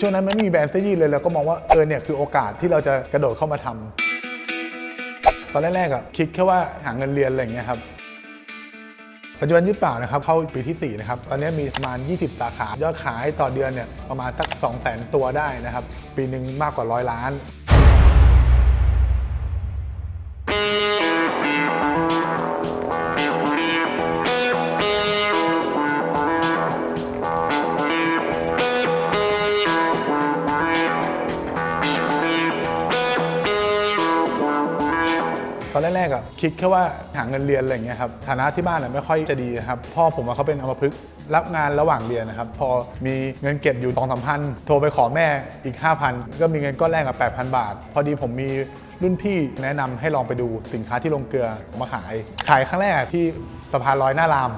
ช่วงนั้นมันไม่มีแบรนด์เสื้อยืดเลยเราก็มองว่าเออเนี่ยคือโอกาสที่เราจะกระโดดเข้ามาทำตอนแรกๆอะคิดแค่ว่าหาเงินเรียนอะไรอย่างเงี้ยครับปัจจุบันยืดเปล่านะครับเข้าปีที่ 4 นะครับ ตอนนี้มีประมาณ 20 สาขายอดขายต่อเดือนเนี่ยประมาณสัก 2 0 0 0 0 0 ตัวได้นะครับ ปีหนึ่งมากกว่าร้อยล้าน อนแรกๆอะคิดแค่ว่าหาเงินเรียนอะไรอย่างเงี้ยครับฐานะที่บ้านอะไม่ค่อยจะดีครับพ่อผมอะเขาเป็นอัมพฤกษ์รับงานระหว่างเรียนนะครับพอมีเงินเก็บอยู่สองสามพันโทรไปขอแม่อีก 5,000 ก็มีเงินก้อนแรกกับ8,000 บาท พอดีผมมีรุ่นพี่แนะนำให้ลองไปดูสินค้าที่ลงเกลือมาขาย ขายครั้งแรกที่สะพานลอยหน้าราม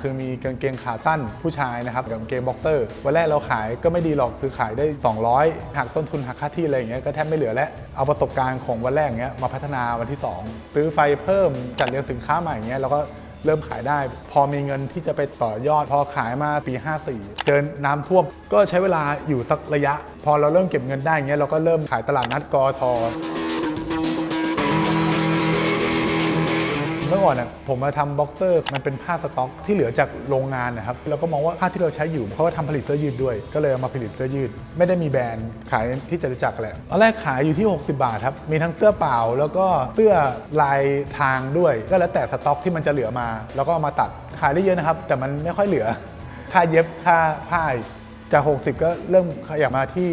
คือมีกางเกงขาสั้นผู้ชายนะครับกับกางเกงบ็อกเซอร์วันแรกเราขายก็ไม่ดีหรอกคือขายได้ 200หักต้นทุนหักค่าที่อะไรอย่างเงี้ยก็แทบไม่เหลือแล้วเอาประสบการณ์ของวันแรกเงี้ยมาพัฒนาวันที่ 2 ซื้อไฟเพิ่มจัดเรียงสินค้าใหม่เงี้ยเราก็เริ่มขายได้ พอมีเงินที่จะไปต่อยอด พอขายมาปี 54 เจอน้ำท่วม ก็ใช้เวลาอยู่สักระยะ พอเราเริ่มเก็บเงินได้เงี้ยเราก็เริ่มขายตลาดนัดกอท เมื่อก่อนน่ะผมมาทำบ็อกเซอร์มันเป็นผ้าสต็อกที่เหลือจากโรงงานนะครับเราก็มองว่าผ้าที่เราใช้อยู่เขาก็ทำผลิตเสื้อยืดด้วย ก็เลยเอามาผลิตเสื้อยืด ไม่ได้มีแบรนด์ขายที่จตุจักรแหละตอนแรกขายอยู่ที่ 60 บาทครับมีทั้งเสื้อเปล่า แล้วก็เสื้อลายทางด้วย ก็แล้วแต่สต็อกที่มันจะเหลือมา แล้วก็เอามาตัดขายได้เยอะนะครับ แต่มันไม่ค่อยเหลือค่าเย็บค่าผ้าอีกจาก 60 ก็เริ่มขยับมาที่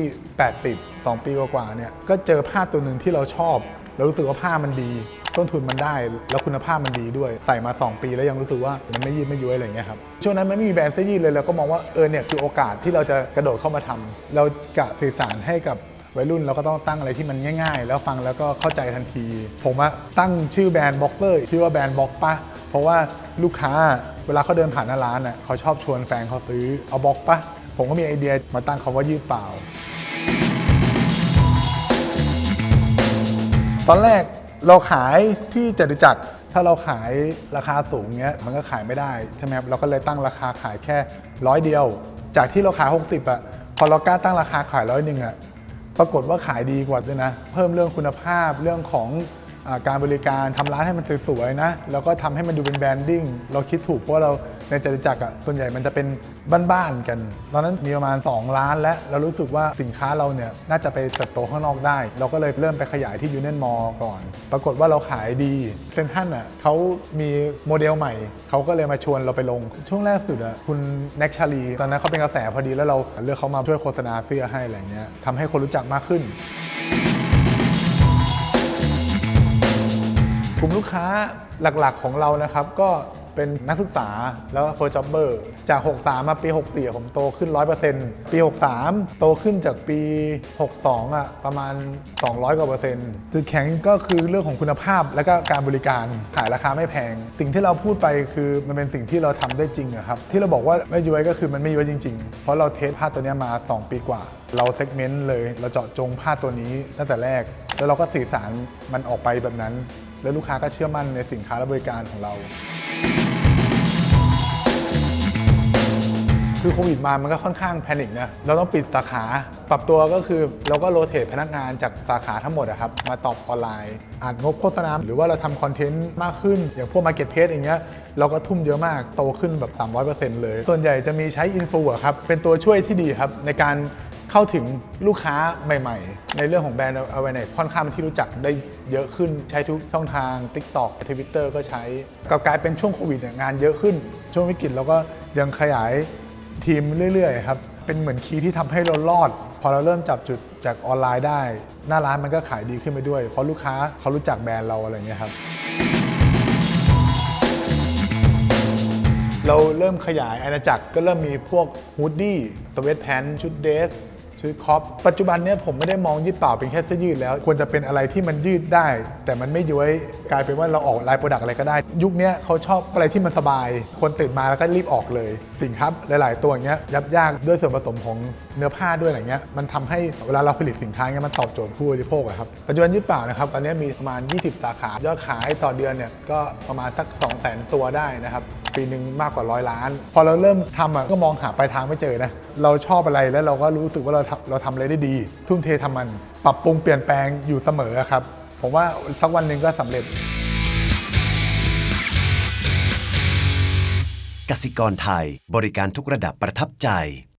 80 2 ปีกว่าๆเนี่ยก็เจอผ้าตัวหนึ่งที่เราชอบแล้วรู้สึกว่าผ้ามันดี ต้นทุนมันได้ แล้วคุณภาพมันดีด้วย ใส่มา 2 ปีแล้วยังรู้สึกว่ามันไม่ยืดไม่ย้วยอะไรอย่างเงี้ยครับ ช่วงนั้นมันไม่มีแบรนด์เสื้อยืดเลยเราก็มองว่าเออเนี่ยคือโอกาสที่เราจะกระโดดเข้ามาทำเรากะสื่อสารให้กับวัยรุ่นเราก็ต้องตั้งอะไรที่มันง่าย ๆ แล้วฟังแล้วก็เข้าใจทันที ผมอะตั้งชื่อแบรนด์บ็อกเซอร์ชื่อว่าแบรนด์บ็อกปะเพราะว่าลูกค้าเวลาเขาเดินผ่านหน้าร้านน่ะเขาชอบชวนแฟนเขาซื้อเอาบ็อกปะผมก็มีไอเดียมาตั้งคำว่ายืดเปล่า ตอนแรก เราขายที่จตุจักรถ้าเราขายราคาสูงเงี้ยมันก็ขายไม่ได้ใช่ไหมครับเราก็เลยตั้งราคาขายแค่ร้อยเดียว จากที่เราขาย 60อะพอเรากล้าตั้งราคาขายร้อยหนึ่งอะปรากฏว่าขายดีกว่าด้วยนะ เพิ่มเรื่องคุณภาพเรื่องของ การบริการทำร้านให้มันสวยๆนะ แล้วก็ทำให้มันดูเป็นแบรนดิ้งเราคิดถูกเพราะเราในจตุจักรอะส่วนใหญ่มันจะเป็นบ้านๆกัน ตอนนั้นมีประมาณ 2 ล้านและเรารู้สึกว่าสินค้าเราเนี่ยน่าจะไปเติบโตข้างนอกได้ เราก็เลยเริ่มไปขยายที่ยูเนียนมอลก่อน ปรากฏว่าเราขายดีเซนทันอะเขามีโมเดลใหม่ เขาก็เลยมาชวนเราไปลง ช่วงแรกสุดอะคุณแน็กชาลีตอนนั้นเขาเป็นกระแสพอดีแล้วเราเลือกเขามาช่วยโฆษณาเสื้อให้อะไรเงี้ยทำให้คนรู้จักมากขึ้น ลุ่มลูกค้าหลักๆของเรานะครับก็เป็นนักศึกษาแล้วเฟิร์จ็อบเบอร์จาก 63 มาปี 64 ผมโตขึ้น 100%ปี 63 โตขึ้นจากปี 62 อะ ประมาณ 200 กว่าเปอร์เซ็นต์จุดแข็งก็คือเรื่องของคุณภาพและก็การบริการขายราคาไม่แพง สิ่งที่เราพูดไปคือมันเป็นสิ่งที่เราทำได้จริงอะครับ ที่เราบอกว่าไม่ย้วยก็คือมันไม่ย้วยจริง ๆ เพราะเราเทสผ้าตัวนี้มา 2 ปีกว่า เราเซกเมนต์เลยเราเจาะจงผ้าตัวนี้ตั้งแต่แรกแล้วเราก็สื่อสารมันออกไปแบบนั้น แล้วลูกค้าก็เชื่อมั่นในสินค้าและบริการของเรา คือโควิดมามันก็ค่อนข้างแพนิคนะ เราต้องปิดสาขา ปรับตัวก็คือเราก็โรเตทพนักงานจากสาขาทั้งหมดอะครับ มาตอบออนไลน์อาจงบโฆษณาหรือว่าเราทำคอนเทนต์มากขึ้น อย่างพวก Market p l a c e อย่างเงี้ยเราก็ทุ่มเยอะมากโตขึ้นแบบ 300%เลย ส่วนใหญ่จะมีใช้อินฟูครับเป็นตัวช่วยที่ดีครับในการ เข้าถึงลูกค้าใหม่ ๆ ในเรื่องของแบรนด์ awareness ค่อนข้างเป็นที่รู้จักได้เยอะขึ้นใช้ทุกช่องทาง TikTok Twitter ก็ใช้กลับกลายเป็นช่วงโควิดเนี่ยงานเยอะขึ้น ช่วงวิกฤตเราก็ยังขยายทีมเรื่อยๆครับเป็นเหมือนคีย์ที่ทำให้เรารอด พอเราเริ่มจับจุดจากออนไลน์ได้ หน้าร้านมันก็ขายดีขึ้นไปด้วย เพราะลูกค้าเขารู้จักแบรนด์เราอะไรเงี้ยครับ เราเริ่มขยายอาณาจักรก็เริ่มมีพวกฮูดดี้สเวตแพนชุดเดรส ชุดคอปปัจจุบันเนี้ยผมไม่ได้มองยืดเปล่าเป็นแค่เสื้อยืดแล้ว ควรจะเป็นอะไรที่มันยืดได้ แต่มันไม่ย้วยกลายเป็นว่าเราออกลายโปรดักต์อะไรก็ได้ ยุคนี้เขาชอบอะไรที่มันสบาย คนตื่นมาแล้วก็รีบออกเลย สินค้าหลาย ๆ ตัวอย่างเงี้ยยับยากด้วยส่วนผสมของเนื้อผ้าด้วยอะไรเงี้ยมันทำให้เวลาเราผลิตสินค้าเงี้ยมันตอบโจทย์ผู้บริโภคครับปัจจุบันยืดเปล่านะครับตอนนี้มีประมาณ 20 สาขายอดขายต่อเดือนเนี่ยก็ประมาณสัก 2 0 0 0 0 0 ตัวได้นะครับ ปีหนึ่งมากกว่าร้อยล้าน พอเราเริ่มทำอะก็มองหาปลายทางไม่เจอนะ เราชอบอะไรแล้วเราก็รู้สึกว่าเราเราทำอะไรได้ดี ทุ่มเททำมัน ปรับปรุงเปลี่ยนแปลงอยู่เสมอครับ ผมว่าสักวันหนึ่งก็สำเร็จกสิกรไทยบริการทุกระดับประทับใจ